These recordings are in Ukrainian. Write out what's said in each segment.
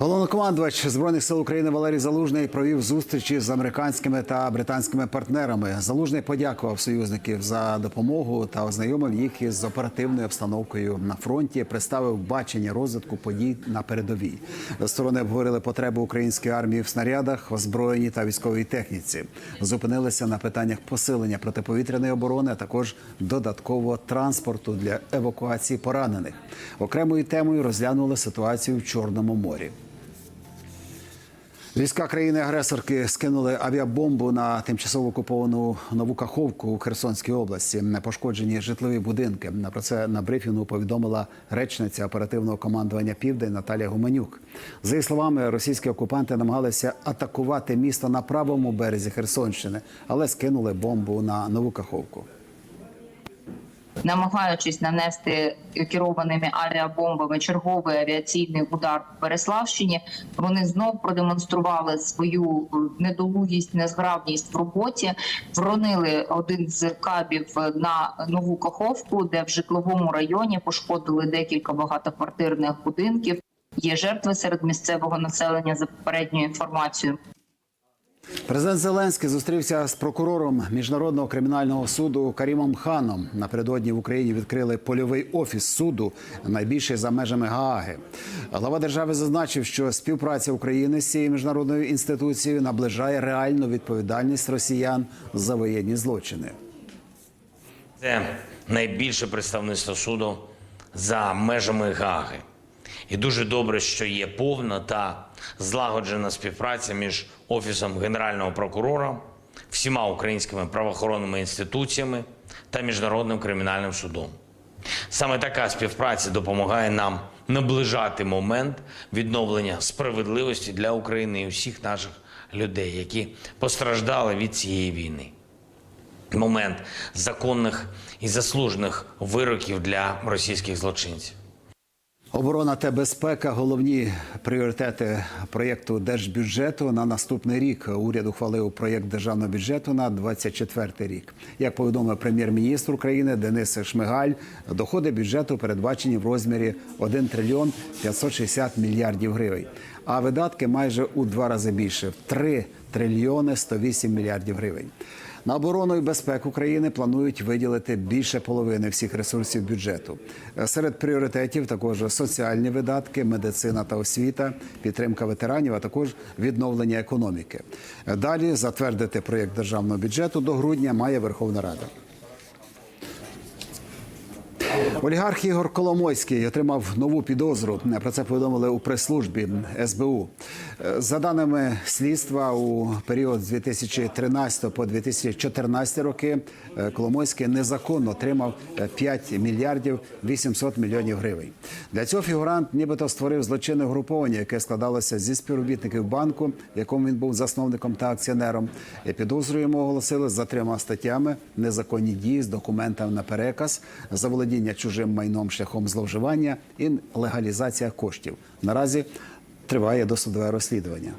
Головнокомандувач збройних сил України Валерій Залужний провів зустрічі з американськими та британськими партнерами. Залужний подякував союзників за допомогу та ознайомив їх із оперативною обстановкою на фронті. Представив бачення розвитку подій на передовій. Сторони обговорили потреби української армії в снарядах, озброєнні та військовій техніці. Зупинилися на питаннях посилення протиповітряної оборони, а також додаткового транспорту для евакуації поранених. Окремою темою розглянули ситуацію в Чорному морі. Війська країни-агресорки скинули авіабомбу на тимчасово окуповану нову Каховку у Херсонській області. Пошкоджені житлові будинки. Про це на брифінгу повідомила речниця оперативного командування Південь Наталія Гуменюк. За її словами, російські окупанти намагалися атакувати місто на правому березі Херсонщини, але скинули бомбу на нову Каховку. Намагаючись нанести керованими авіабомбами черговий авіаційний удар в Переславщині, вони знов продемонстрували свою недолугість, незграбність в роботі. Вронили один з кабів на нову каховку, де в житловому районі пошкодили декілька багатоквартирних будинків. Є жертви серед місцевого населення за попередньою інформацією. Президент Зеленський зустрівся з прокурором міжнародного кримінального суду Карімом Ханом. Напередодні в Україні відкрили польовий офіс суду, найбільший за межами Гааги. Глава держави зазначив, що співпраця України з цією міжнародною інституцією наближає реальну відповідальність росіян за воєнні злочини. Це найбільше представництво суду за межами Гаги. І дуже добре, що є повна та злагоджена співпраця між Офісом Генерального прокурора, всіма українськими правоохоронними інституціями та Міжнародним кримінальним судом. Саме така співпраця допомагає нам наближати момент відновлення справедливості для України і усіх наших людей, які постраждали від цієї війни момент законних і заслужених вироків для російських злочинців. Оборона та безпека головні пріоритети проєкту держбюджету на наступний рік. Уряд ухвалив проєкт державного бюджету на 24 рік. Як повідомив прем'єр-міністр України Денис Шмигаль, доходи бюджету передбачені в розмірі 1 трильйон 560 мільярдів гривень, а видатки майже у два рази більше в 3 трильйони 108 мільярдів гривень. На оборону і безпеку країни планують виділити більше половини всіх ресурсів бюджету. Серед пріоритетів також соціальні видатки, медицина та освіта, підтримка ветеранів, а також відновлення економіки. Далі затвердити проєкт державного бюджету до грудня має Верховна Рада. Олігарх Ігор Коломойський отримав нову підозру. Про це повідомили у прес-службі СБУ. За даними слідства, у період з 2013 по 2014 роки Коломойський незаконно отримав 5 мільярдів 800 мільйонів гривень. Для цього фігурант нібито створив злочинне груповання, яке складалося зі співробітників банку, в якому він був засновником та акціонером. Підозру йому оголосили за трьома статтями: незаконні дії з документами на переказ, заволодіння чужим майном шляхом зловживання і легалізація коштів. Наразі триває досудове розслідування.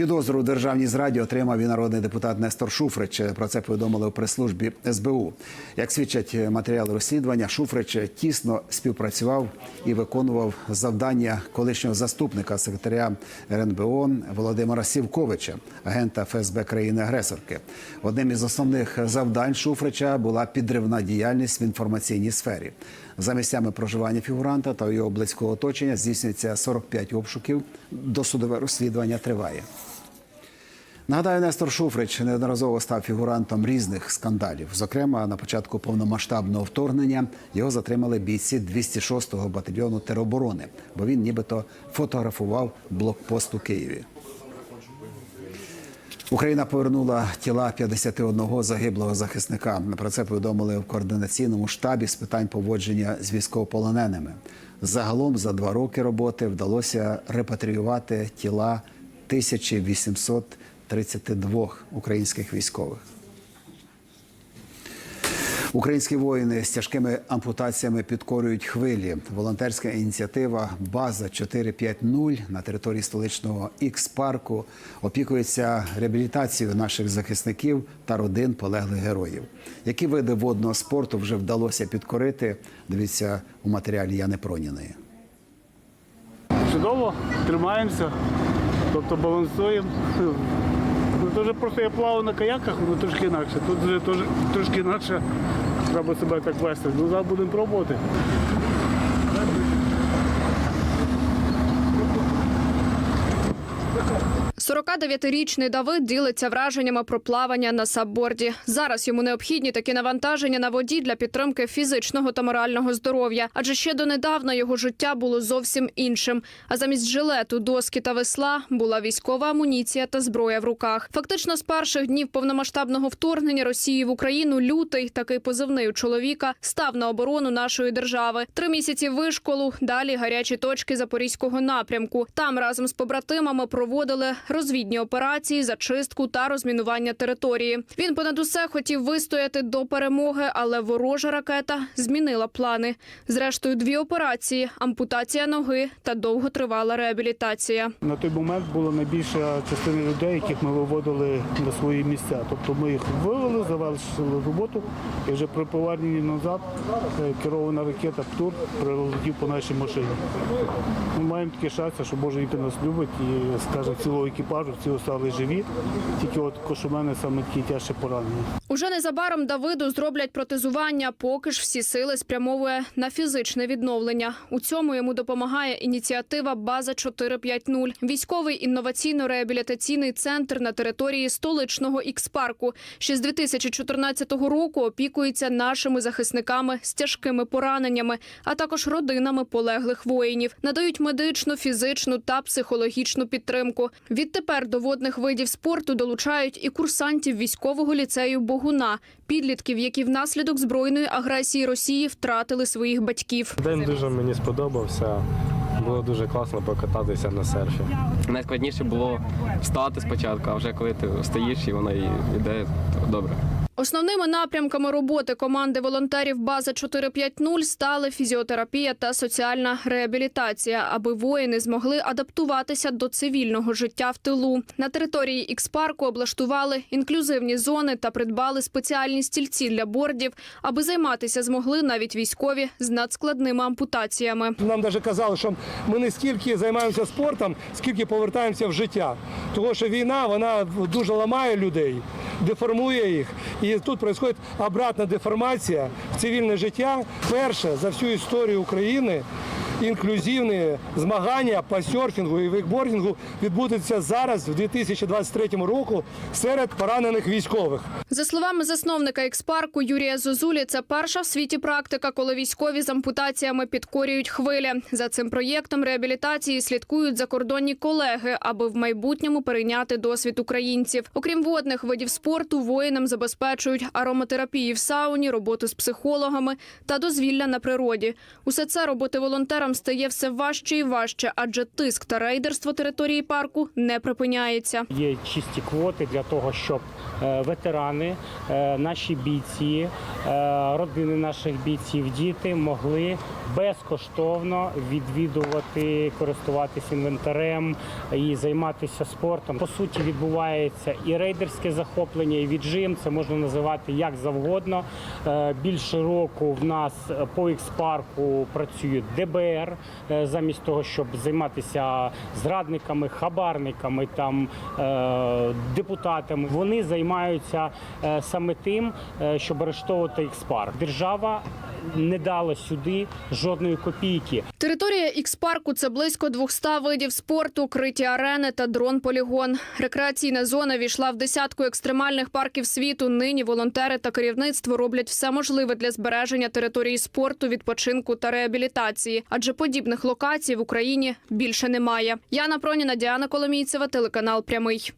Підозру у державній зраді отримав і народний депутат Нестор Шуфрич. Про це повідомили у прес-службі СБУ. Як свідчать матеріали розслідування, Шуфрич тісно співпрацював і виконував завдання колишнього заступника секретаря РНБО Володимира Сівковича, агента ФСБ країни-агресорки. Одним із основних завдань Шуфрича була підривна діяльність в інформаційній сфері. За місцями проживання фігуранта та його близького оточення здійснюється 45 обшуків. Досудове розслідування триває. Нагадаю, Нестор Шуфрич неодноразово став фігурантом різних скандалів. Зокрема, на початку повномасштабного вторгнення його затримали бійці 206-го батальйону тероборони, бо він нібито фотографував блокпост у Києві. Україна повернула тіла 51 загиблого захисника. Про це повідомили в координаційному штабі з питань поводження з військовополоненими. Загалом за два роки роботи вдалося репатріювати тіла 1832 українських військових. Українські воїни з тяжкими ампутаціями підкорюють хвилі. Волонтерська ініціатива База 450 на території столичного ікс-парку опікується реабілітацією наших захисників та родин полеглих героїв. Які види водного спорту вже вдалося підкорити? Дивіться у матеріалі Яни Проніної. Чудово, тримаємося, тобто балансуємо. Ну, вже просто я плавав на каяках, воно трошки інакше. Тут вже трошки інакше треба себе так вести. Ну, зараз будемо пробувати. – 49-річний Давид ділиться враженнями про плавання на сабборді. Зараз йому необхідні такі навантаження на воді для підтримки фізичного та морального здоров'я. Адже ще донедавна його життя було зовсім іншим. А замість жилету, доски та весла була військова амуніція та зброя в руках. Фактично з перших днів повномасштабного вторгнення Росії в Україну лютий, такий позивний у чоловіка, став на оборону нашої держави. Три місяці вишколу, далі гарячі точки запорізького напрямку. Там разом з побратимами проводили розвідні операції, зачистку та розмінування території. Він понад усе хотів вистояти до перемоги, але ворожа ракета змінила плани. Зрештою, дві операції: ампутація ноги та довготривала реабілітація. На той момент була найбільша частина людей, яких ми виводили на свої місця. Тобто ми їх вивели, завершили роботу і вже при поверненні назад е, керована ракета ПТУР прилетів по нашій машині. Ми маємо таке щастя, що Боже який нас любить і скаже цілого екіпажу, всі остали живі. Тільки от кош у мене саме такі тяжкі поранення. Уже незабаром Давиду зроблять протезування, поки ж всі сили спрямовує на фізичне відновлення. У цьому йому допомагає ініціатива База 450 – військовий інноваційно-реабілітаційний центр на території столичного ікс-парку. Ще з 2014 року опікується нашими захисниками з тяжкими пораненнями, а також родинами полеглих воїнів. Надають медичну, фізичну та психологічну підтримку. Відтепер до водних видів спорту долучають і курсантів військового ліцею Богуна, підлітків, які внаслідок збройної агресії Росії втратили своїх батьків. День дуже мені сподобався. Було дуже класно покататися на серфі. Найскладніше було встати спочатку, а вже коли ти стоїш і вона йде, то добре. Основними напрямками роботи команди волонтерів База 450 стали фізіотерапія та соціальна реабілітація, аби воїни змогли адаптуватися до цивільного життя в тилу. На території ікс-парку облаштували інклюзивні зони та придбали спеціальні стільці для бордів, аби займатися змогли навіть військові з надскладними ампутаціями. Нам навіть казали, що ми не стільки займаємося спортом, скільки повертаємося в життя. Тому що війна вона дуже ламає людей, деформує їх. І тут відбувається обратна деформація в цивільне життя. Перше за всю історію України інклюзивні змагання по серфінгу і вейкбордингу відбудуться зараз, в 2023 року, серед поранених військових. За словами засновника експарку Юрія Зозулі, це перша в світі практика, коли військові з ампутаціями підкорюють хвилі. За цим проєктом реабілітації слідкують закордонні колеги, аби в майбутньому перейняти досвід українців. Окрім водних видів спорту, воїнам забезпечують ароматерапії в сауні, роботу з психологами та дозвілля на природі. Усе це роботи волонтерам стає все важче і важче, адже тиск та рейдерство території парку не припиняється. Є чисті квоти для того, щоб е, ветерани, е, наші бійці, е, родини наших бійців, діти могли безкоштовно відвідувати, користуватися інвентарем і займатися спортом. По суті, відбувається і рейдерське захоплення, і віджим. Це можна називати як завгодно. Е, Більше року в нас по експарку працює ДБР е, замість того, щоб займатися зрадниками, хабарниками, там е, депутатами. Вони займаються саме тим, щоб арештовувати експарк. Держава не дала сюди жодної копійки. Територія ікс-парку – це близько 200 видів спорту, криті арени та дрон-полігон. Рекреаційна зона війшла в десятку екстремальних парків світу. Нині волонтери та керівництво роблять все можливе для збереження території спорту, відпочинку та реабілітації. Адже подібних локацій в Україні більше немає. Яна Проніна, Діана Коломійцева, телеканал Прямий.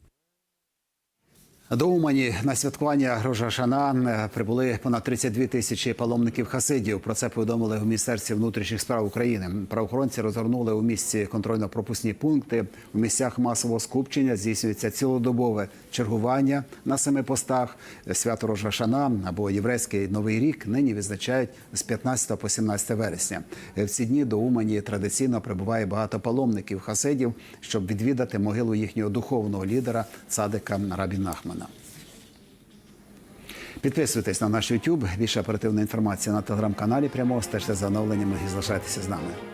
До Умані на святкування Грожашана е, прибули понад 32 тисячі паломників хасидів. Про це повідомили у міністерстві внутрішніх справ України. Правоохоронці розгорнули у місті контрольно-пропускні пункти. У місцях масового скупчення здійснюється цілодобове чергування на семи постах. Свято Рожашана або єврейський новий рік нині відзначають з 15 по 17 вересня. В ці дні до Умані традиційно прибуває багато паломників хасидів, щоб відвідати могилу їхнього духовного лідера цадика Рабі Нахмана. Підписуйтесь на наш YouTube. Більше оперативна інформація на телеграм-каналі. Прямо стежте за оновленнями і залишайтеся з нами.